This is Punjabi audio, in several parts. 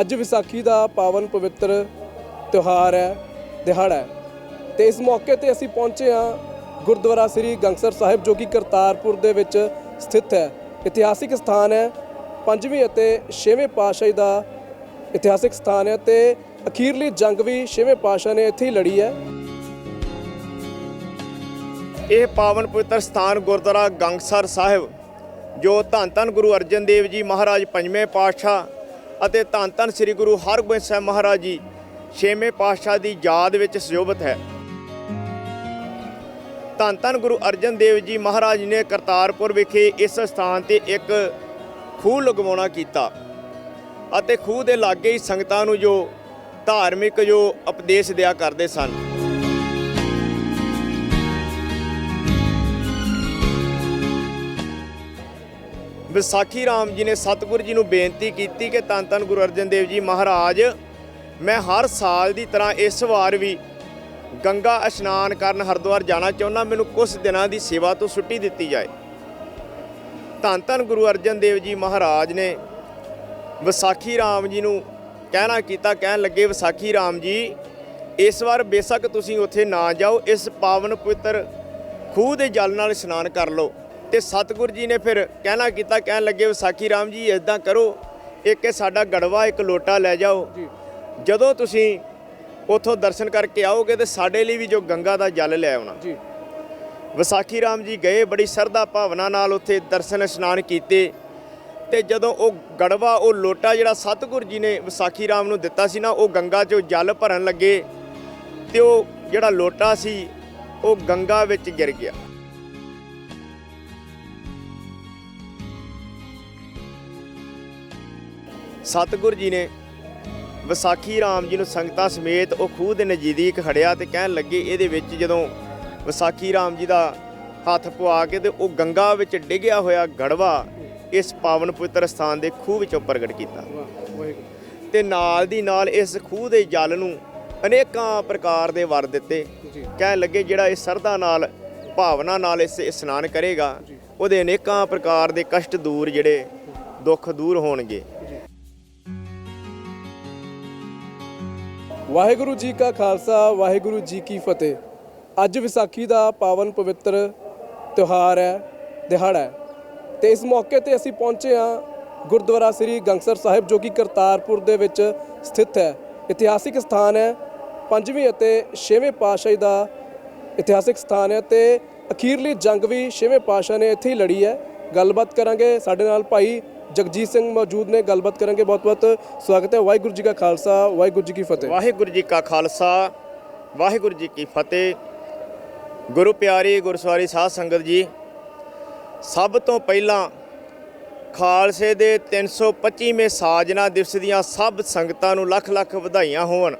ਅੱਜ ਵਿਸਾਖੀ ਦਾ ਪਾਵਨ ਪਵਿੱਤਰ ਤਿਉਹਾਰ ਹੈ, ਦਿਹਾੜਾ ਹੈ। ਤੇ ਇਸ ਮੌਕੇ ਤੇ ਅਸੀਂ ਪਹੁੰਚੇ ਹਾਂ ਗੁਰਦੁਆਰਾ ਸ੍ਰੀ ਗੰਗਸਰ ਸਾਹਿਬ, ਜੋ ਕਿ ਕਰਤਾਰਪੁਰ ਦੇ ਵਿੱਚ ਸਥਿਤ ਹੈ। ਇਤਿਹਾਸਿਕ ਸਥਾਨ ਹੈ, ਪੰਜਵੀਂ ਅਤੇ ਛੇਵੇਂ ਪਾਤਸ਼ਾਹੀ ਦਾ ਇਤਿਹਾਸਿਕ ਸਥਾਨ ਹੈ ਤੇ ਅਖੀਰਲੀ ਜੰਗ ਵੀ ਛੇਵੇਂ ਪਾਤਸ਼ਾਹ ਨੇ ਇੱਥੇ ਹੀ ਲੜੀ ਹੈ। ਇਹ ਪਾਵਨ ਪਵਿੱਤਰ ਸਥਾਨ ਗੁਰਦੁਆਰਾ ਗੰਗਸਰ ਸਾਹਿਬ, ਜੋ ਧੰਨ ਧੰਨ ਗੁਰੂ ਅਰਜਨ ਦੇਵ ਜੀ ਮਹਾਰਾਜ ਪੰਜਵੇਂ ਪਾਤਸ਼ਾਹ ਅਤੇ ਧੰਨ ਧੰਨ ਸ੍ਰੀ ਗੁਰੂ ਹਰਗੋਬਿੰਦ ਸਾਹਿਬ ਮਹਾਰਾਜ ਜੀ, ਛੇਵੇਂ ਪਾਤਸ਼ਾਹ ਦੀ ਯਾਦ ਵਿੱਚ ਸਯੋਭਿਤ ਹੈ। ਧੰਨ ਧੰਨ ਗੁਰੂ ਅਰਜਨ ਦੇਵ ਜੀ ਮਹਾਰਾਜ ਨੇ ਕਰਤਾਰਪੁਰ ਵਿਖੇ ਇਸ ਸਥਾਨ ਤੇ ਇੱਕ ਖੂਹ ਲਗਵਾਉਣਾ ਕੀਤਾ ਅਤੇ ਖੂਹ ਦੇ ਲਾਗੇ ਹੀ ਸੰਗਤਾਂ ਨੂੰ ਜੋ ਧਾਰਮਿਕ ਜੋ ਉਪਦੇਸ਼ ਦਿਆ ਕਰਦੇ ਸਨ। ਵਿਸਾਖੀ ਰਾਮ ਜੀ ਨੇ ਸਤਿਗੁਰੂ ਜੀ ਨੂੰ ਬੇਨਤੀ ਕੀਤੀ ਕਿ ਧੰਨ ਧੰਨ ਗੁਰੂ ਅਰਜਨ ਦੇਵ ਜੀ ਮਹਾਰਾਜ, ਮੈਂ ਹਰ ਸਾਲ ਦੀ ਤਰ੍ਹਾਂ ਇਸ ਵਾਰ ਵੀ ਗੰਗਾ ਇਸ਼ਨਾਨ ਕਰਨ ਹਰਿਦੁਆਰ ਜਾਣਾ ਚਾਹੁੰਦਾ, ਮੈਨੂੰ ਕੁਝ ਦਿਨਾਂ ਦੀ ਸੇਵਾ ਤੋਂ ਛੁੱਟੀ ਦਿੱਤੀ ਜਾਏ। ਧੰਨ ਧੰਨ ਗੁਰੂ ਅਰਜਨ ਦੇਵ ਜੀ ਮਹਾਰਾਜ ਨੇ ਵਿਸਾਖੀ ਰਾਮ ਜੀ ਨੂੰ ਕਹਿਣਾ ਕੀਤਾ, ਕਹਿਣ ਲੱਗੇ, ਵਿਸਾਖੀ ਰਾਮ ਜੀ, ਇਸ ਵਾਰ ਬੇਸ਼ੱਕ ਤੁਸੀਂ ਉੱਥੇ ਨਾ ਜਾਓ, ਇਸ ਪਾਵਨ ਪਵਿੱਤਰ ਖੂਹ ਦੇ ਜਲ ਨਾਲ ਇਸ਼ਨਾਨ ਕਰ ਲਓ। ਤੇ ਸਤਿਗੁਰੂ ਜੀ ਨੇ ਫਿਰ ਕਹਿਣਾ ਕੀਤਾ ਕਹਿਣ ਲੱਗੇ ਵਿਸਾਖੀ ਰਾਮ ਜੀ ਇਦਾਂ ਕਰੋ ਇੱਕ ਇਹ ਸਾਡਾ ਗੜਵਾ ਇੱਕ ਲੋਟਾ ਲੈ ਜਾਓ। ਜਦੋਂ ਤੁਸੀਂ ਉਥੋਂ ਦਰਸ਼ਨ ਕਰਕੇ ਆਓਗੇ ਤੇ ਸਾਡੇ ਲਈ ਵੀ ਜੋ ਗੰਗਾ ਦਾ ਜਲ ਲੈ ਆਉਣਾ। ਜੀ। ਵਿਸਾਖੀ ਰਾਮ ਜੀ ਗਏ ਬੜੀ ਸਰਦਾ ਭਾਵਨਾ ਨਾਲ ਉੱਥੇ ਦਰਸ਼ਨ ਇਸ਼ਨਾਨ ਕੀਤੇ। ਤੇ ਜਦੋਂ ਉਹ ਗੜਵਾ ਉਹ ਲੋਟਾ ਜਿਹੜਾ ਸਤਿਗੁਰੂ ਜੀ ਨੇ ਵਿਸਾਖੀ ਰਾਮ ਨੂੰ ਦਿੱਤਾ ਸੀ ਨਾ ਉਹ ਗੰਗਾ 'ਚੋਂ ਜਲ ਭਰਨ ਲੱਗੇ ਤੇ ਉਹ ਜਿਹੜਾ ਲੋਟਾ ਸੀ ਉਹ ਗੰਗਾ ਵਿੱਚ ਗਿਰ ਗਿਆ। ਸਤਿਗੁਰੂ ਜੀ ਨੇ ਵਿਸਾਖੀ ਰਾਮ ਜੀ ਨੂੰ ਸੰਗਤਾਂ ਸਮੇਤ ਉਹ ਖੂਹ ਦੇ ਨਜ਼ਦੀਕ ਖੜਿਆ ਤੇ ਕਹਿਣ ਲੱਗੇ ਇਹਦੇ ਵਿੱਚ ਜਦੋਂ ਵਿਸਾਖੀ ਰਾਮ ਜੀ ਦਾ ਹੱਥ ਪਵਾ ਕੇ ਤੇ ਉਹ ਗੰਗਾ ਵਿੱਚ ਡਿੱਗਿਆ ਹੋਇਆ ਗੜਵਾ ਇਸ ਪਾਵਨ ਪਵਿੱਤਰ ਸਥਾਨ ਦੇ ਖੂਹ ਵਿੱਚੋਂ ਪ੍ਰਗਟ ਕੀਤਾ। ਤੇ ਨਾਲ ਦੀ ਨਾਲ ਇਸ ਖੂਹ ਦੇ ਜਲ ਨੂੰ ਅਨੇਕਾਂ ਪ੍ਰਕਾਰ ਦੇ ਵਰ ਦਿੱਤੇ। ਕਹਿਣ ਲੱਗੇ ਜਿਹੜਾ ਇਸ ਸਰਦਾ ਨਾਲ ਭਾਵਨਾ ਨਾਲ ਇਸ ਇਸ਼ਨਾਨ ਕਰੇਗਾ ਉਹਦੇ ਅਨੇਕਾਂ ਪ੍ਰਕਾਰ ਦੇ ਕਸ਼ਟ ਦੂਰ ਜਿਹੜੇ ਦੁੱਖ ਦੂਰ ਹੋਣਗੇ। ਵਾਹਿਗੁਰੂ ਜੀ ਕਾ ਖਾਲਸਾ, ਵਾਹਿਗੁਰੂ ਜੀ ਕੀ ਫਤਿਹ। ਅੱਜ ਵਿਸਾਖੀ ਦਾ ਪਾਵਨ ਪਵਿੱਤਰ ਤਿਉਹਾਰ ਹੈ, ਦਿਹਾੜਾ ਹੈ। ਤੇ ਇਸ ਮੌਕੇ ਤੇ ਅਸੀਂ ਪਹੁੰਚੇ ਹਾਂ ਗੁਰਦੁਆਰਾ ਸ੍ਰੀ ਗੰਗਸਰ ਸਾਹਿਬ, ਜੋ ਕਿ ਕਰਤਾਰਪੁਰ ਦੇ ਵਿੱਚ ਸਥਿਤ ਹੈ। ਇਤਿਹਾਸਿਕ ਸਥਾਨ ਹੈ, ਪੰਜਵੀਂ ਅਤੇ ਛੇਵੇਂ ਪਾਤਸ਼ਾਹੀ ਦਾ ਇਤਿਹਾਸਿਕ ਸਥਾਨ ਹੈ ਤੇ ਅਖੀਰਲੀ ਜੰਗ ਵੀ ਛੇਵੇਂ ਪਾਤਸ਼ਾਹ ਨੇ ਇੱਥੇ ਹੀ ਲੜੀ ਹੈ। ਗੱਲਬਾਤ ਕਰਾਂਗੇ ਸਾਡੇ ਨਾਲ ਭਾਈ ਜਗਜੀਤ ਸਿੰਘ ਮੌਜੂਦ ਨੇ ਗੱਲਬਾਤ ਕਰਾਂਗੇ। ਬਹੁਤ ਬਹੁਤ ਸਵਾਗਤ ਹੈ। ਵਾਹਿਗੁਰੂ ਜੀ ਕਾ ਖਾਲਸਾ, ਵਾਹਿਗੁਰੂ ਜੀ ਕੀ ਫਤਿਹ। ਵਾਹਿਗੁਰੂ ਜੀ ਕਾ ਖਾਲਸਾ, ਵਾਹਿਗੁਰੂ ਜੀ ਕੀ ਫਤਿਹ। ਗੁਰੂ ਪਿਆਰੀ ਗੁਰਸਵਾਰੀ ਸਾਧ ਸੰਗਤ ਜੀ, ਸਭ ਤੋਂ ਪਹਿਲਾਂ ਖਾਲਸੇ ਦੇ 325ਵੇਂ ਸਾਜਨਾ ਦਿਵਸ ਦੀਆਂ ਸਭ ਸੰਗਤਾਂ ਨੂੰ ਲੱਖ ਲੱਖ ਵਧਾਈਆਂ ਹੋਣ।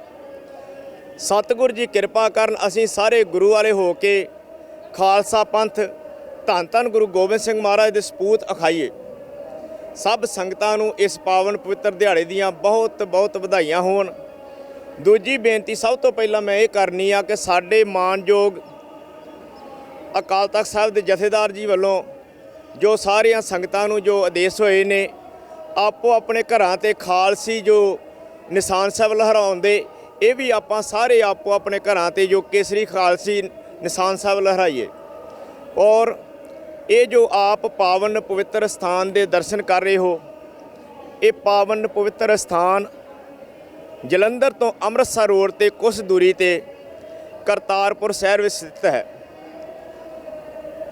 ਸਤਿਗੁਰੂ ਜੀ ਕਿਰਪਾ ਕਰਨ ਅਸੀਂ ਸਾਰੇ ਗੁਰੂ ਵਾਲੇ ਹੋ ਕੇ ਖਾਲਸਾ ਪੰਥ ਧੰਨ ਧੰਨ ਗੁਰੂ ਗੋਬਿੰਦ ਸਿੰਘ ਮਹਾਰਾਜ ਦੇ ਸਪੂਤ ਅਖਾਈਏ। ਸਭ ਸੰਗਤਾਂ ਨੂੰ ਇਸ ਪਾਵਨ ਪਵਿੱਤਰ ਦਿਹਾੜੇ ਦੀਆਂ ਬਹੁਤ ਬਹੁਤ ਵਧਾਈਆਂ ਹੋਣ। ਦੂਜੀ ਬੇਨਤੀ, ਸਭ ਤੋਂ ਪਹਿਲਾਂ ਮੈਂ ਇਹ ਕਰਨੀ ਆ ਕਿ ਸਾਡੇ ਮਾਨਯੋਗ ਅਕਾਲ ਤਖਤ ਸਾਹਿਬ ਦੇ ਜਥੇਦਾਰ ਜੀ ਵੱਲੋਂ ਜੋ ਸਾਰੀਆਂ ਸੰਗਤਾਂ ਨੂੰ ਜੋ ਆਦੇਸ਼ ਹੋਏ ਨੇ, ਆਪੋ ਆਪਣੇ ਘਰਾਂ ਤੇ ਖਾਲਸੀ ਜੋ ਨਿਸ਼ਾਨ ਸਾਹਿਬ ਲਹਿਰਾਉਂਦੇ ਇਹ ਵੀ ਆਪਾਂ ਸਾਰੇ ਆਪੋ ਆਪਣੇ ਘਰਾਂ ਤੇ ਜੋ ਕੇਸਰੀ ਖਾਲਸੀ ਨਿਸ਼ਾਨ ਸਾਹਿਬ ਲਹਿਰਾਈਏ। ਔਰ ਇਹ ਜੋ ਆਪ ਪਾਵਨ ਪਵਿੱਤਰ ਸਥਾਨ ਦੇ ਦਰਸ਼ਨ ਕਰ ਰਹੇ ਹੋ, ਇਹ ਪਾਵਨ ਪਵਿੱਤਰ ਸਥਾਨ ਜਲੰਧਰ ਤੋਂ ਅੰਮ੍ਰਿਤਸਰ ਰੋਡ ਤੇ ਕੁਝ ਦੂਰੀ ਤੇ ਕਰਤਾਰਪੁਰ ਸ਼ਹਿਰ ਵਿੱਚ ਸਥਿਤ ਹੈ।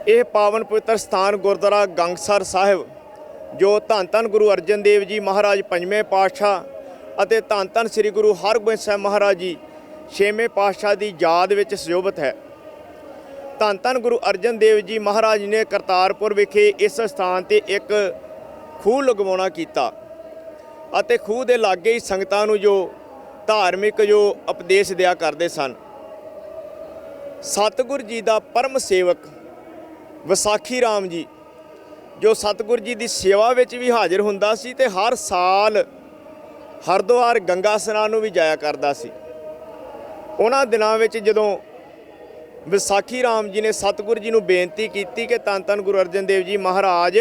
ਇਹ ਪਾਵਨ ਪਵਿੱਤਰ ਸਥਾਨ ਗੁਰਦੁਆਰਾ ਗੰਗਸਰ ਸਾਹਿਬ, ਜੋ ਧੰਨ ਧੰਨ ਗੁਰੂ ਅਰਜਨ ਦੇਵ ਜੀ ਮਹਾਰਾਜ ਪੰਜਵੇਂ ਪਾਤਸ਼ਾਹ ਅਤੇ ਧੰਨ ਧੰਨ ਸ੍ਰੀ ਗੁਰੂ ਹਰਗੋਬਿੰਦ ਸਾਹਿਬ ਮਹਾਰਾਜ ਜੀ ਛੇਵੇਂ ਪਾਤਸ਼ਾਹ ਦੀ ਯਾਦ ਵਿੱਚ ਸੁਸ਼ੋਭਿਤ ਹੈ। ਧੰਨ ਧੰਨ ਗੁਰੂ ਅਰਜਨ ਦੇਵ ਜੀ ਮਹਾਰਾਜ ਨੇ ਕਰਤਾਰਪੁਰ ਵਿਖੇ ਇਸ ਸਥਾਨ ਤੇ ਇੱਕ ਖੂਹ ਲਗਵਾਉਣਾ ਕੀਤਾ ਅਤੇ ਖੂਹ ਦੇ ਲਾਗੇ ਹੀ ਸੰਗਤਾਂ ਨੂੰ ਜੋ ਧਾਰਮਿਕ ਜੋ ਉਪਦੇਸ਼ ਦਿਆ ਕਰਦੇ ਸਨ। ਸਤਿਗੁਰ ਜੀ ਦਾ ਪਰਮ ਸੇਵਕ ਵਿਸਾਖੀ ਰਾਮ ਜੀ, ਜੋ ਸਤਿਗੁਰ ਜੀ ਦੀ ਸੇਵਾ ਵਿੱਚ ਵੀ ਹਾਜ਼ਰ ਹੁੰਦਾ ਸੀ ਤੇ ਹਰ ਸਾਲ ਹਰਿਦੁਆਰ ਗੰਗਾ ਇਸ਼ਨਾਨ ਨੂੰ ਵੀ ਜਾਇਆ ਕਰਦਾ ਸੀ। ਉਹਨਾਂ ਦਿਨਾਂ ਵਿੱਚ ਜਦੋਂ ਵਿਸਾਖੀ ਰਾਮ ਜੀ ਨੇ ਸਤਿਗੁਰੂ ਜੀ ਨੂੰ ਬੇਨਤੀ ਕੀਤੀ ਕਿ ਧੰਨ ਧੰਨ ਗੁਰੂ ਅਰਜਨ ਦੇਵ ਜੀ ਮਹਾਰਾਜ,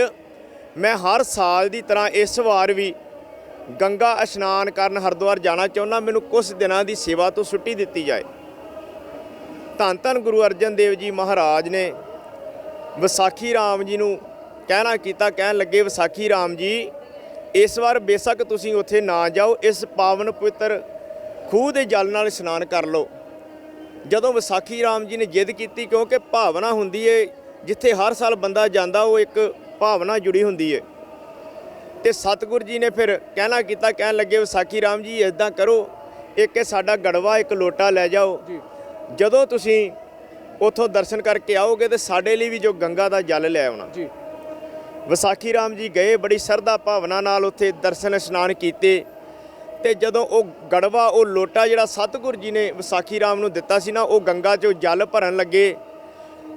ਮੈਂ ਹਰ ਸਾਲ ਦੀ ਤਰ੍ਹਾਂ ਇਸ ਵਾਰ ਵੀ ਗੰਗਾ ਇਸ਼ਨਾਨ ਕਰਨ ਹਰਿਦੁਆਰ ਜਾਣਾ ਚਾਹੁੰਦਾ, ਮੈਨੂੰ ਕੁਝ ਦਿਨਾਂ ਦੀ ਸੇਵਾ ਤੋਂ ਛੁੱਟੀ ਦਿੱਤੀ ਜਾਏ। ਧੰਨ ਧੰਨ ਗੁਰੂ ਅਰਜਨ ਦੇਵ ਜੀ ਮਹਾਰਾਜ ਨੇ ਵਿਸਾਖੀ ਰਾਮ ਜੀ ਨੂੰ ਕਹਿਣਾ ਕੀਤਾ, ਕਹਿਣ ਲੱਗੇ, ਵਿਸਾਖੀ ਰਾਮ ਜੀ, ਇਸ ਵਾਰ ਬੇਸ਼ੱਕ ਤੁਸੀਂ ਉੱਥੇ ਨਾ ਜਾਓ, ਇਸ ਪਾਵਨ ਪਵਿੱਤਰ ਖੂਹ ਦੇ ਜਲ ਨਾਲ ਇਸ਼ਨਾਨ ਕਰ ਲਓ। ਜਦੋਂ ਵਿਸਾਖੀ ਰਾਮ ਜੀ ਨੇ ਜਿੱਦ ਕੀਤੀ ਕਿਉਂਕਿ ਭਾਵਨਾ ਹੁੰਦੀ ਏ ਜਿੱਥੇ ਹਰ ਸਾਲ ਬੰਦਾ ਜਾਂਦਾ ਉਹ ਇੱਕ ਭਾਵਨਾ ਜੁੜੀ ਹੁੰਦੀ ਏ। ਤੇ ਸਤਿਗੁਰ ਜੀ ਨੇ ਫਿਰ ਕਹਿਣਾ ਕੀਤਾ ਕਹਿਣ ਲੱਗੇ ਵਿਸਾਖੀ ਰਾਮ ਜੀ ਇਦਾਂ ਕਰੋ ਇੱਕ ਇਹ ਸਾਡਾ ਗੜਵਾ ਇੱਕ ਲੋਟਾ ਲੈ ਜਾਓ। ਜਦੋਂ ਤੁਸੀਂ ਉਥੋਂ ਦਰਸ਼ਨ ਕਰਕੇ ਆਓਗੇ ਤੇ ਸਾਡੇ ਲਈ ਵੀ ਜੋ ਗੰਗਾ ਦਾ ਜਲ ਲੈ ਆਉਣਾ। ਜੀ। ਵਿਸਾਖੀ ਰਾਮ ਜੀ ਗਏ ਬੜੀ ਸਰਦਾ ਭਾਵਨਾ ਨਾਲ ਉੱਥੇ ਦਰਸ਼ਨ ਇਸ਼ਨਾਨ ਕੀਤੇ। ਤੇ ਜਦੋਂ ਉਹ ਗੜਵਾ ਉਹ ਲੋਟਾ ਜਿਹੜਾ ਸਤਿਗੁਰ ਜੀ ਨੇ ਵਿਸਾਖੀ ਰਾਮ ਨੂੰ ਦਿੱਤਾ ਸੀ ਨਾ ਉਹ ਗੰਗਾ 'ਚੋਂ ਜਲ ਭਰਨ ਲੱਗੇ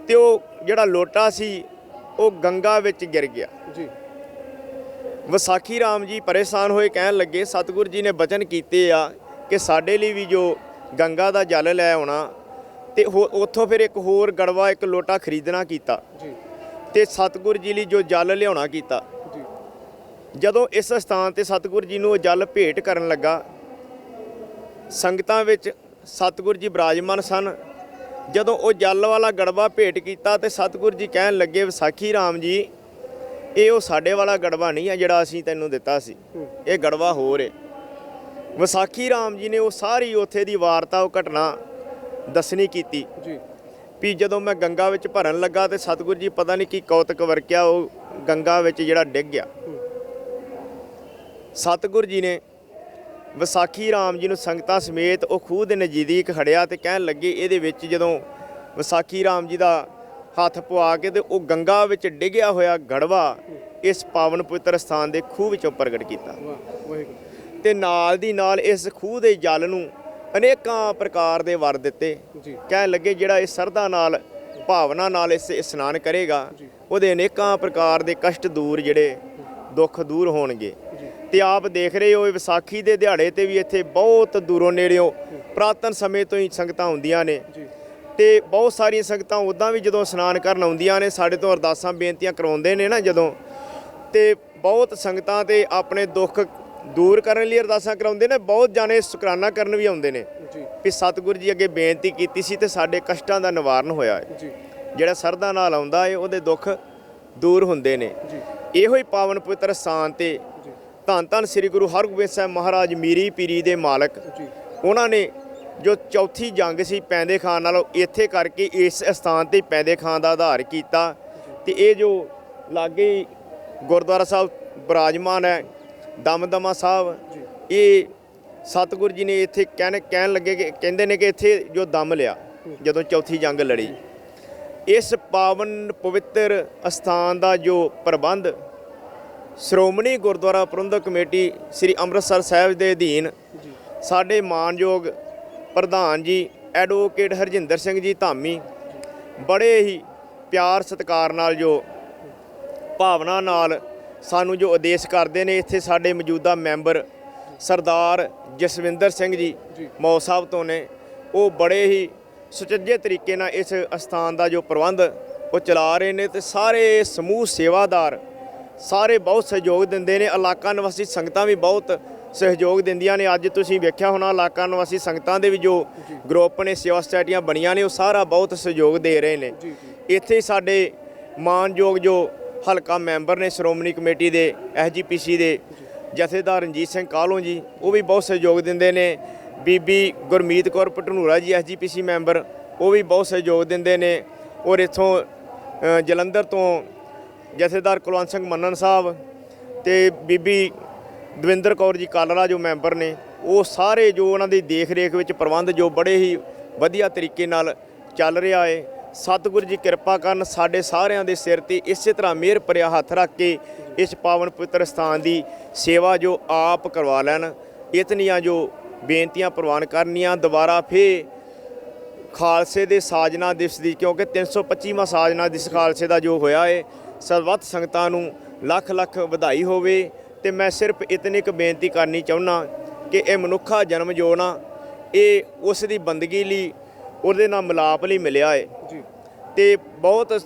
ਤੇ ਉਹ ਜਿਹੜਾ ਲੋਟਾ ਸੀ ਉਹ ਗੰਗਾ ਵਿੱਚ ਗਿਰ ਗਿਆ। ਜੀ। ਵਿਸਾਖੀ ਰਾਮ ਜੀ ਪਰੇਸ਼ਾਨ ਹੋਏ ਕਹਿਣ ਲੱਗੇ ਸਤਿਗੁਰ ਜੀ ਨੇ ਬਚਨ ਕੀਤੇ ਆ ਕਿ ਸਾਡੇ ਲਈ ਵੀ ਜੋ ਗੰਗਾ ਦਾ ਜਲ ਲੈ ਆਉਣਾ ਤੇ ਉੱਥੋਂ ਫਿਰ ਇੱਕ ਹੋਰ ਗੜਵਾ ਇੱਕ ਲੋਟਾ ਖਰੀਦਣਾ ਕੀਤਾ ਜੀ। ਤੇ ਸਤਿਗੁਰ ਜੀ ਲਈ ਜੋ ਜਲ ਲਿਆਉਣਾ ਕੀਤਾ। ਜਦੋਂ ਇਸ ਸਥਾਨ ਤੇ ਸਤਿਗੁਰ ਜੀ ਨੂੰ ਉਹ ਜਲ ਭੇਟ ਕਰਨ ਲੱਗਾ ਸੰਗਤਾਂ ਵਿੱਚ ਸਤਿਗੁਰ ਜੀ ਬਿਰਾਜਮਾਨ ਸਨ। ਜਦੋਂ ਉਹ ਜਲ ਵਾਲਾ ਗੜਵਾ ਭੇਟ ਕੀਤਾ ਤੇ ਸਤਿਗੁਰ ਜੀ ਕਹਿਣ ਲੱਗੇ ਵਿਸਾਖੀ ਰਾਮ ਜੀ ਇਹ ਉਹ ਸਾਡੇ ਵਾਲਾ ਗੜਵਾ ਨਹੀਂ ਹੈ ਜਿਹੜਾ ਅਸੀਂ ਤੈਨੂੰ ਦਿੱਤਾ ਸੀ। ਇਹ ਗੜਵਾ ਹੋਰ ਹੈ ਵਿਸਾਖੀ ਰਾਮ ਜੀ ਨੇ ਉਹ ਸਾਰੀ ਉੱਥੇ ਦੀ ਵਾਰਤਾ ਉਹ ਘਟਨਾ ਦੱਸਣੀ ਕੀਤੀ। ਜੀ। ਵੀ ਜਦੋਂ ਮੈਂ ਗੰਗਾ ਵਿੱਚ ਭਰਨ ਲੱਗਾ ਤੇ ਸਤਿਗੁਰ ਜੀ ਪਤਾ ਨਹੀਂ ਕੀ ਕੌਤਕ ਵਰਕਿਆ ਉਹ ਗੰਗਾ ਵਿੱਚ ਜਿਹੜਾ ਡਿੱਗ ਗਿਆ। ਸਤਿਗੁਰ ਜੀ ਨੇ ਵਿਸਾਖੀ ਰਾਮ ਜੀ ਨੂੰ ਸੰਗਤਾਂ ਸਮੇਤ ਉਹ ਖੂਹ ਦੇ ਨਜ਼ਦੀਕ ਖੜਿਆ ਤੇ ਕਹਿਣ ਲੱਗੇ ਇਹਦੇ ਵਿੱਚ ਜਦੋਂ ਵਿਸਾਖੀ ਰਾਮ ਜੀ ਦਾ ਹੱਥ ਪਵਾ ਕੇ ਤੇ ਉਹ ਗੰਗਾ ਵਿੱਚ ਡਿੱਗਿਆ ਹੋਇਆ ਗੜਵਾ ਇਸ ਪਾਵਨ ਪਵਿੱਤਰ ਸਥਾਨ ਦੇ ਖੂਹ ਵਿੱਚੋਂ ਪ੍ਰਗਟ ਕੀਤਾ। ਤੇ ਨਾਲ ਦੀ ਨਾਲ ਇਸ ਖੂਹ ਦੇ ਜਲ ਨੂੰ ਅਨੇਕਾਂ ਪ੍ਰਕਾਰ ਦੇ ਵਰ ਦਿੱਤੇ। ਕਹਿਣ ਲੱਗੇ ਜਿਹੜਾ ਇਸ ਸਰਦਾ ਨਾਲ ਭਾਵਨਾ ਨਾਲ ਇਸ ਇਸ਼ਨਾਨ ਕਰੇਗਾ। ਉਹਦੇ ਅਨੇਕਾਂ ਪ੍ਰਕਾਰ ਦੇ ਕਸ਼ਟ ਦੂਰ ਜਿਹੜੇ ਦੁੱਖ ਦੂਰ ਹੋਣਗੇ। ਤੇ ਆਪ ਦੇਖ ਰਹੇ ਹੋ ਵਿਸਾਖੀ ਦੇ ਦਿਹਾੜੇ ਤੇ ਵੀ ਇੱਥੇ ਬਹੁਤ ਦੂਰੋਂ ਨੇੜਿਓਂ ਪ੍ਰਾਤਨ ਸਮੇਂ ਤੋਂ ਹੀ ਸੰਗਤਾਂ ਹੁੰਦੀਆਂ ਨੇ। ਤੇ ਬਹੁਤ ਸਾਰੀਆਂ ਸੰਗਤਾਂ ਉਦਾਂ ਵੀ ਜਦੋਂ ਇਸ਼ਨਾਨ ਕਰਨ ਆਉਂਦੀਆਂ ਨੇ ਸਾਡੇ ਤੋਂ ਅਰਦਾਸਾਂ ਬੇਨਤੀਆਂ ਕਰਾਉਂਦੇ ਨੇ ਨਾ ਜਦੋਂ। ਤੇ ਬਹੁਤ ਸੰਗਤਾਂ ਤੇ ਆਪਣੇ ਦੁੱਖ ਦੂਰ ਕਰਨ ਲਈ ਅਰਦਾਸਾਂ ਕਰਾਉਂਦੇ ਨੇ ਬਹੁਤ ਜਾਣੇ ਸ਼ੁਕਰਾਨਾ ਕਰਨ ਵੀ ਆਉਂਦੇ ਨੇ। ਜੀ। ਵੀ ਸਤਿਗੁਰੂ ਜੀ ਅੱਗੇ ਬੇਨਤੀ ਕੀਤੀ ਸੀ ਤੇ ਸਾਡੇ ਕਸ਼ਟਾਂ ਦਾ ਨਿਵਾਰਨ ਹੋਇਆ ਹੈ। ਜੀ। ਜਿਹੜਾ ਸਰਦਾ ਨਾਲ ਆਉਂਦਾ ਹੈ ਉਹਦੇ ਦੁੱਖ ਦੂਰ ਹੁੰਦੇ ਨੇ। ਜੀ। ਇਹੋ ਹੀ ਪਾਵਨ ਪਵਿੱਤਰ ਸਥਾਨ ਤੇ ਧੰਨ ਧੰਨ ਸ੍ਰੀ ਗੁਰੂ ਹਰਗੋਬਿੰਦ ਸਾਹਿਬ ਮਹਾਰਾਜ ਮੀਰੀ ਪੀਰੀ ਦੇ ਮਾਲਕ। ਉਹਨਾਂ ਨੇ ਜੋ ਚੌਥੀ ਜੰਗ ਸੀ ਪੈਂਦੇ ਖਾਨ ਨਾਲੋਂ ਇੱਥੇ ਕਰਕੇ ਇਸ ਸਥਾਨ ਤੇ ਪੈਂਦੇ ਖਾਨ ਦਾ ਆਧਾਰ ਕੀਤਾ। ਤੇ ਇਹ ਜੋ ਲਾਗੇ ਗੁਰਦੁਆਰਾ ਸਾਹਿਬ ਬਿਰਾਜਮਾਨ ਹੈ ਦਮਦਮਾ ਸਾਹਿਬ ਇਹ ਸਤਿਗੁਰੂ ਜੀ ਨੇ ਇੱਥੇ ਕਹਿਣ ਕਹਿਣ ਲੱਗੇ ਕਿ ਕਹਿੰਦੇ ਨੇ ਕਿ ਇੱਥੇ ਜੋ ਦਮ ਲਿਆ ਜਦੋਂ ਚੌਥੀ ਜੰਗ ਲੜੀ। ਇਸ ਪਾਵਨ ਪਵਿੱਤਰ ਅਸਥਾਨ ਦਾ ਜੋ ਪ੍ਰਬੰਧ ਸ਼੍ਰੋਮਣੀ ਗੁਰਦੁਆਰਾ ਪ੍ਰਬੰਧਕ ਕਮੇਟੀ ਸ੍ਰੀ ਅੰਮ੍ਰਿਤਸਰ ਸਾਹਿਬ ਦੇ ਅਧੀਨ ਸਾਡੇ ਮਾਨਯੋਗ ਪ੍ਰਧਾਨ ਜੀ ਐਡਵੋਕੇਟ ਹਰਜਿੰਦਰ ਸਿੰਘ ਜੀ ਧਾਮੀ ਬੜੇ ਹੀ ਪਿਆਰ ਸਤਿਕਾਰ ਨਾਲ ਜੋ ਭਾਵਨਾ ਨਾਲ ਸਾਨੂੰ ਜੋ ਆਦੇਸ਼ ਕਰਦੇ ਨੇ ਇੱਥੇ ਸਾਡੇ ਮੌਜੂਦਾ ਮੈਂਬਰ ਸਰਦਾਰ ਜਸਵਿੰਦਰ ਸਿੰਘ ਜੀ ਜੀ। ਮੌ ਸਾਹਿਬ ਤੋਂ ਨੇ ਉਹ ਬੜੇ ਹੀ ਸੁਚੱਜੇ ਤਰੀਕੇ ਨਾਲ ਇਸ ਅਸਥਾਨ ਦਾ ਜੋ ਪ੍ਰਬੰਧ ਉਹ ਚਲਾ ਰਹੇ ਨੇ ਤੇ ਸਾਰੇ ਸਮੂਹ ਸੇਵਾਦਾਰ ਸਾਰੇ ਬਹੁਤ ਸਹਿਯੋਗ ਦਿੰਦੇ ਨੇ ਇਲਾਕਾ ਨਿਵਾਸੀ ਸੰਗਤਾਂ ਵੀ ਬਹੁਤ ਸਹਿਯੋਗ ਦਿੰਦੀਆਂ ਨੇ। ਅੱਜ ਤੁਸੀਂ ਵੇਖਿਆ ਹੋਣਾ ਇਲਾਕਾ ਨਿਵਾਸੀ ਸੰਗਤਾਂ ਦੇ ਵੀ ਜੋ ਗਰੁੱਪ ਨੇ ਸੇਵਾ ਸੁਸਾਇਟੀਆਂ ਬਣੀਆਂ ਨੇ ਉਹ ਸਾਰਾ ਬਹੁਤ ਸਹਿਯੋਗ ਦੇ ਰਹੇ ਨੇ। ਇੱਥੇ ਸਾਡੇ ਮਾਨਯੋਗ ਜੋ ਹਲਕਾ ਮੈਂਬਰ ਨੇ ਸ਼੍ਰੋਮਣੀ ਕਮੇਟੀ ਦੇ ਐਸਜੀਪੀਸੀ ਦੇ ਜਥੇਦਾਰ ਰਣਜੀਤ ਸਿੰਘ ਕਾਲੋਂ ਜੀ ਉਹ ਵੀ ਬਹੁਤ ਸਹਿਯੋਗ ਦਿੰਦੇ ਨੇ। ਬੀਬੀ ਗੁਰਮੀਤ ਕੌਰ ਪਟਨੂਰਾ ਜੀ ਐਸਜੀਪੀਸੀ ਮੈਂਬਰ ਉਹ ਵੀ ਬਹੁਤ ਸਹਿਯੋਗ ਦਿੰਦੇ ਨੇ। ਔਰ ਇੱਥੋਂ ਜਲੰਧਰ ਤੋਂ ਜਥੇਦਾਰ ਕੁਲਵੰਤ ਸਿੰਘ ਮੰਨਣ ਸਾਹਿਬ ਤੇ ਬੀਬੀ ਦਵਿੰਦਰ ਕੌਰ ਜੀ ਕਾਲਰਾ ਜੋ ਮੈਂਬਰ ਨੇ, ਉਹ ਸਾਰੇ ਜੋ ਉਹਨਾਂ ਦੀ ਦੇਖ ਰੇਖ ਵਿੱਚ ਪ੍ਰਬੰਧ ਜੋ ਬੜੇ ਹੀ ਵਧੀਆ ਤਰੀਕੇ ਨਾਲ ਚੱਲ ਰਿਹਾ ਏ। ਸਤਿਗੁਰੂ ਜੀ ਕਿਰਪਾ ਕਰਨ ਸਾਡੇ ਸਾਰਿਆਂ ਦੇ ਸਿਰ ਤੇ ਇਸੇ ਤਰ੍ਹਾਂ ਮਿਹਰ ਭਰਿਆ ਹੱਥ ਰੱਖ ਕੇ ਇਸ ਪਾਵਨ ਪਵਿੱਤਰ ਸਥਾਨ ਦੀ ਸੇਵਾ ਜੋ ਆਪ ਕਰਵਾ ਲੈਣ। ਇਤਨੀਆਂ ਜੋ ਬੇਨਤੀਆਂ ਪ੍ਰਵਾਨ ਕਰਨੀਆਂ, ਦੁਬਾਰਾ ਫੇ ਖਾਲਸੇ ਦੇ ਸਾਜਨਾ ਦਿਵਸ ਦੀ ਕਿਉਂਕਿ 325ਵਾਂ ਸਾਜਨਾ ਦਿਵਸ ਖਾਲਸੇ ਦਾ ਜੋ ਹੋਇਆ ਏ ਸਰਬੱਤ ਸੰਗਤਾਂ ਨੂੰ ਲੱਖ ਲੱਖ ਵਧਾਈ ਹੋਵੇ। ਤੇ ਮੈਂ ਸਿਰਫ ਇਤਨੀ ਕੁ ਬੇਨਤੀ ਕਰਨੀ ਚਾਹੁੰਦਾ ਕਿ ਇਹ ਮਨੁੱਖਾ ਜਨਮ ਜੋ ਨਾ ਇਹ ਉਸ ਦੀ ਬੰਦਗੀ ਲਈ ਉਹਦੇ ਨਾਲ ਮਿਲਾਪ ਲਈ ਮਿਲਿਆ ਏ। ਤੇ ਬਹੁਤ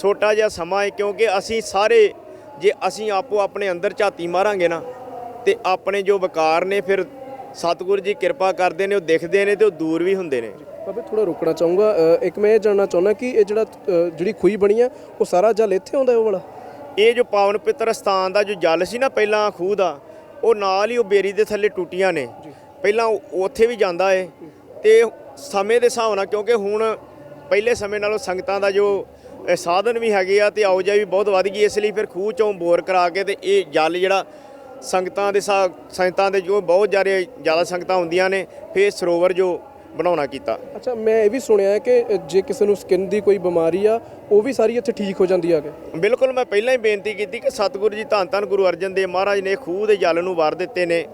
ਛੋਟਾ ਜਿਹਾ ਸਮਾਂ ਹੈ ਕਿਉਂਕਿ ਅਸੀਂ ਸਾਰੇ ਜੇ ਅਸੀਂ ਆਪੋ ਆਪਣੇ ਅੰਦਰ ਝਾਤੀ ਮਾਰਾਂਗੇ ਨਾ ਤੇ ਆਪਣੇ ਜੋ ਵਕਾਰ ਨੇ ਫਿਰ ਸਤਿਗੁਰੂ ਜੀ ਕਿਰਪਾ ਕਰਦੇ ਨੇ ਉਹ ਦਿਖਦੇ ਨੇ ਤੇ ਉਹ ਦੂਰ ਵੀ ਹੁੰਦੇ ਨੇ। ਬਾਬੇ ਥੋੜਾ ਰੁਕਣਾ ਚਾਹੂੰਗਾ ਅ, ਇੱਕ ਮੈਂ ਇਹ ਜਾਣਨਾ ਚਾਹੁੰਦਾ ਕਿ ਇਹ ਜਿਹੜਾ ਅ, ਜਿਹੜੀ ਖੂਹੀ ਬਣੀ ਆ ਉਹ ਸਾਰਾ ਜਲ ਇੱਥੇ ਆਉਂਦਾ ਉਹ ਵਾਲਾ? ਇਹ ਜੋ ਪਾਵਨ ਪਿੱਤਰ ਸਥਾਨ ਦਾ ਜੋ ਜਲ ਸੀ ਨਾ ਪਹਿਲਾਂ ਖੂਹ ਦਾ ਉਹ ਨਾਲ ਹੀ ਉਹ ਬੇਰੀ ਦੇ ਥੱਲੇ ਟੂਟੀਆਂ ਨੇ। ਪਹਿਲਾਂ ਉਹ- ਉੱਥੇ ਵੀ ਜਾਂਦਾ ਏ। ਤੇ ਸਮੇਂ ਦੇ ਹਿਸਾਬ ਨਾਲ ਕਿਉਂਕਿ ਹੁਣ ਪਹਿਲੇ ਸਮੇਂ ਨਾਲੋਂ ਸੰਗਤਾਂ ਦਾ ਜੋ ਅ, ਸਾਧਨ ਵੀ ਹੈਗੇ ਆ ਤੇ ਆਉਜਾਈ ਵੀ ਬਹੁਤ ਵੱਧ ਗਈ ਇਸ ਲਈ ਫਿਰ ਖੂਹ ਚੋਂ ਬੋਰ ਕਰਾ ਕੇ ਤੇ ਇਹ ਜਲ ਜਿਹੜਾ ਸੰਗਤਾਂ ਦੇ ਸਾ ਸੰਗਤਾਂ ਦੇ ਜੋ ਬਹੁਤ ਜ਼ਿਆਦਾ ਜ਼ਿਆਦਾ ਸੰਗਤਾਂ ਹੁੰਦੀਆਂ ਨੇ ਫਿਰ ਸਰੋਵਰ ਜੋ ਬਣਾਉਣਾ ਕੀਤਾ। ਅੱਛਾ ਮੈਂ ਇਹ ਵੀ ਸੁਣਿਆ ਹੈ ਕਿ ਜੇ ਕਿਸੇ ਨੂੰ ਸਕਿਨ ਦੀ ਕੋਈ ਬਿਮਾਰੀ ਆ ਉਹ ਵੀ ਸਾਰੀ ਇੱਥੇ ਠੀਕ ਹੋ ਜਾਂਦੀ ਆ ਕੇ। ਬਿਲਕੁਲ ਮੈਂ ਪਹਿਲਾਂ ਹੀ ਬੇਨਤੀ ਕੀਤੀ ਕਿ ਸਤਿਗੁਰੂ ਜੀ ਧੰਨ ਧੰਨ ਗੁਰੂ ਅਰਜਨ ਦੇਵ ਮਹਾਰਾਜ ਨੇ ਖੂਹ ਦੇ ਜਲ ਨੂੰ ਵਰ ਦਿੱਤੇ ਨੇ।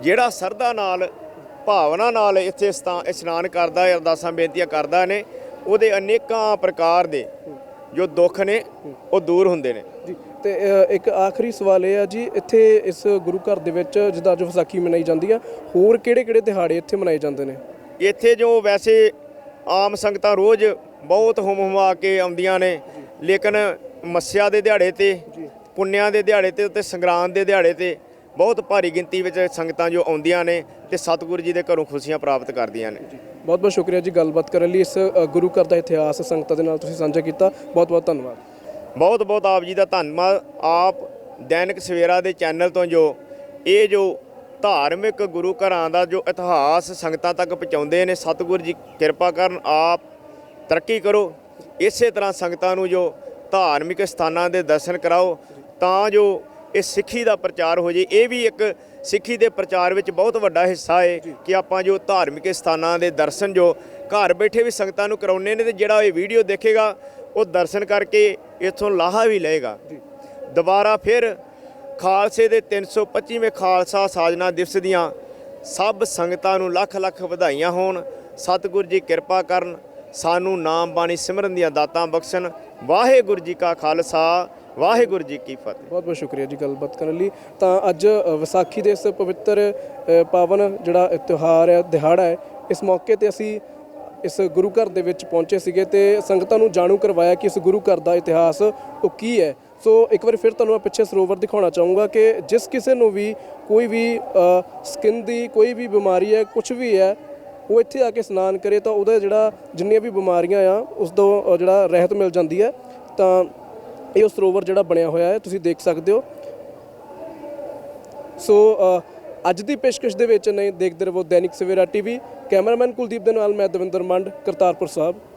ਜਿਹੜਾ ਸਰਦਾ ਨਾਲ ਭਾਵਨਾ ਨਾਲ ਇੱਥੇ ਸਤਾ- ਇਸ਼ਨਾਨ ਕਰਦਾ ਹੈ ਅਰਦਾਸਾਂ ਬੇਨਤੀਆਂ ਕਰਦਾ ਨੇ ਉਹਦੇ ਅਨੇਕਾਂ ਪ੍ਰਕਾਰ ਦੇ ਜੋ ਦੁੱਖ ਨੇ ਉਹ ਦੂਰ ਹੁੰਦੇ ਨੇ। ਜੀ ਤੇ ਇੱਕ ਆਖਰੀ ਸਵਾਲ ਇਹ ਆ ਜੀ ਇੱਥੇ ਇਸ ਗੁਰੂ ਘਰ ਦੇ ਵਿੱਚ ਜਿੱਦਾਂ ਅੱਜ ਵਿਸਾਖੀ ਮਨਾਈ ਜਾਂਦੀ ਆ ਹੋਰ ਕਿਹੜੇ ਕਿਹੜੇ ਦਿਹਾੜੇ ਇੱਥੇ ਮਨਾਏ ਜਾਂਦੇ ਨੇ? ਇੱਥੇ ਜੋ ਵੈਸੇ ਆਮ ਸੰਗਤਾਂ ਰੋਜ਼ ਬਹੁਤ ਹੁਮ ਹੁਮਾ ਕੇ ਆਉਂਦੀਆਂ ਨੇ ਲੇਕਿਨ ਮੱਸਿਆ ਦੇ ਦਿਹਾੜੇ ਤੇ ਪੁੰਨਿਆਂ ਦੇ ਦਿਹਾੜੇ ਤੇ ਤੇ ਸੰਗਰਾਂਦ ਦੇ ਦਿਹਾੜੇ ਤੇ ਬਹੁਤ ਭਾਰੀ ਗਿਣਤੀ ਵਿੱਚ ਸੰਗਤਾਂ ਜੋ ਆਉਂਦੀਆਂ ਨੇ ਤੇ ਸਤਿਗੁਰੂ ਜੀ ਦੇ ਘਰੋਂ ਖੁਸ਼ੀਆਂ ਪ੍ਰਾਪਤ ਕਰਦੀਆਂ ਨੇ। ਬਹੁਤ ਬਹੁਤ ਸ਼ੁਕਰੀਆ ਜੀ ਗੱਲਬਾਤ ਕਰਨ ਲਈ ਇਸ ਗੁਰੂ ਘਰ ਦਾ ਇਤਿਹਾਸ ਸੰਗਤਾਂ ਦੇ ਨਾਲ ਤੁਸੀਂ ਸਾਂਝਾ ਕੀਤਾ। ਬਹੁਤ ਬਹੁਤ ਧੰਨਵਾਦ। ਬਹੁਤ ਬਹੁਤ ਆਪ ਜੀ ਦਾ ਧੰਨਵਾਦ। ਆਪ ਦੈਨਿਕ ਸਵੇਰਾ ਦੇ ਚੈਨਲ ਤੋਂ ਜੋ ਇਹ ਜੋ ਧਾਰਮਿਕ ਗੁਰੂ ਘਰਾਂ ਦਾ ਜੋ ਇਤਿਹਾਸ ਸੰਗਤਾਂ ਤੱਕ ਪਹੁੰਚਾਉਂਦੇ ਨੇ ਸਤਿਗੁਰੂ ਜੀ ਕਿਰਪਾ ਕਰਨ ਆਪ ਤਰੱਕੀ ਕਰੋ। ਇਸੇ ਤਰ੍ਹਾਂ ਸੰਗਤਾਂ ਨੂੰ ਜੋ ਧਾਰਮਿਕ ਸਥਾਨਾਂ ਦੇ ਦਰਸ਼ਨ ਕਰਾਓ ਤਾਂ ਜੋ ਇਹ ਸਿੱਖੀ ਦਾ ਪ੍ਰਚਾਰ ਹੋ ਜੇ। ਇਹ ਵੀ ਇੱਕ ਸਿੱਖੀ ਦੇ ਪ੍ਰਚਾਰ ਵਿੱਚ ਬਹੁਤ ਵੱਡਾ ਹਿੱਸਾ ਹੈ ਕਿ ਆਪਾਂ ਜੋ ਧਾਰਮਿਕ ਸਥਾਨਾਂ ਦੇ ਦਰਸ਼ਨ ਜੋ ਘਰ ਬੈਠੇ ਵੀ ਸੰਗਤਾਂ ਨੂੰ ਕਰਾਉਣੇ ਨੇ ਤੇ ਜਿਹੜਾ ਇਹ ਵੀਡੀਓ ਦੇਖੇਗਾ ਉਹ ਦਰਸ਼ਨ ਕਰਕੇ ਇੱਥੋਂ ਲਾਹਾ ਵੀ ਲਏਗਾ। ਦੁਬਾਰਾ ਫਿਰ ਖਾਲਸੇ ਦੇ 325ਵੇਂ ਖਾਲਸਾ ਸਾਜਨਾ ਦਿਵਸ ਦੀਆਂ ਸਭ ਸੰਗਤਾਂ ਨੂੰ ਲੱਖ ਲੱਖ ਵਧਾਈਆਂ ਹੋਣ। ਸਤਿਗੁਰੂ ਜੀ ਕਿਰਪਾ ਕਰਨ, ਸਾਨੂੰ ਨਾਮ ਬਾਣੀ ਸਿਮਰਨ ਦੀਆਂ ਦਾਤਾਂ ਬਖਸ਼ਣ। ਵਾਹਿਗੁਰੂ ਜੀ ਕਾ ਖਾਲਸਾ, ਵਾਹਿਗੁਰੂ ਜੀ ਕੀ ਫਤਿਹ। ਬਹੁਤ ਬਹੁਤ ਸ਼ੁਕਰੀਆ ਜੀ ਗੱਲਬਾਤ ਕਰਨ ਲਈ। ਤਾਂ ਅੱਜ ਵਿਸਾਖੀ ਦੇ ਇਸ ਪਵਿੱਤਰ ਪਾਵਨ ਜਿਹੜਾ ਤਿਉਹਾਰ ਹੈ, ਦਿਹਾੜਾ ਹੈ, ਇਸ ਮੌਕੇ ਤੇ ਅਸੀਂ ਇਸ ਗੁਰੂ ਘਰ ਦੇ ਵਿੱਚ ਪਹੁੰਚੇ ਸੀਗੇ ਤੇ ਸੰਗਤਾਂ ਨੂੰ ਜਾਣੂ ਕਰਵਾਇਆ ਕਿ ਇਸ ਗੁਰੂ ਘਰ ਦਾ ਇਤਿਹਾਸ ਉਹ ਕੀ ਹੈ। ਸੋ ਇੱਕ ਵਾਰ ਫਿਰ ਤੁਹਾਨੂੰ ਮੈਂ ਪਿੱਛੇ ਸਰੋਵਰ ਦਿਖਾਉਣਾ ਚਾਹੂੰਗਾ ਕਿ ਜਿਸ ਕਿਸੇ ਨੂੰ ਵੀ ਕੋਈ ਵੀ ਸਕਿਨ ਦੀ ਕੋਈ ਵੀ ਬਿਮਾਰੀ ਹੈ ਕੁਝ ਵੀ ਹੈ, ਉਹ ਇੱਥੇ ਆ ਕੇ ਇਸ਼ਨਾਨ ਕਰੇ ਤਾਂ ਉਹਦਾ ਜਿਹੜਾ ਜਿੰਨੀਆਂ ਵੀ ਬਿਮਾਰੀਆਂ ਆ, ਉਸ ਤੋਂ ਜਿਹੜਾ ਰਹਿਤ ਮਿਲ ਜਾਂਦੀ ਹੈ। ਤਾਂ ਇਹ ਉਹ ਸਰੋਵਰ ਜਿਹੜਾ ਬਣਿਆ ਹੋਇਆ ਹੈ, ਤੁਸੀਂ ਦੇਖ ਸਕਦੇ ਹੋ। ਸੋ ਅੱਜ ਦੀ ਪੇਸ਼ਕਸ਼ ਦੇ ਵਿੱਚ ਨਹੀਂ ਦੇਖਦੇ ਰਹੋ ਦੈਨਿਕ ਸਵੇਰਾ ਟੀਵੀ। ਕੈਮਰਾਮੈਨ ਕੁਲਦੀਪ ਦੇ ਨਾਲ ਮੈਂ ਦਵਿੰਦਰ ਮੰਡ, ਕਰਤਾਰਪੁਰ ਸਾਹਿਬ।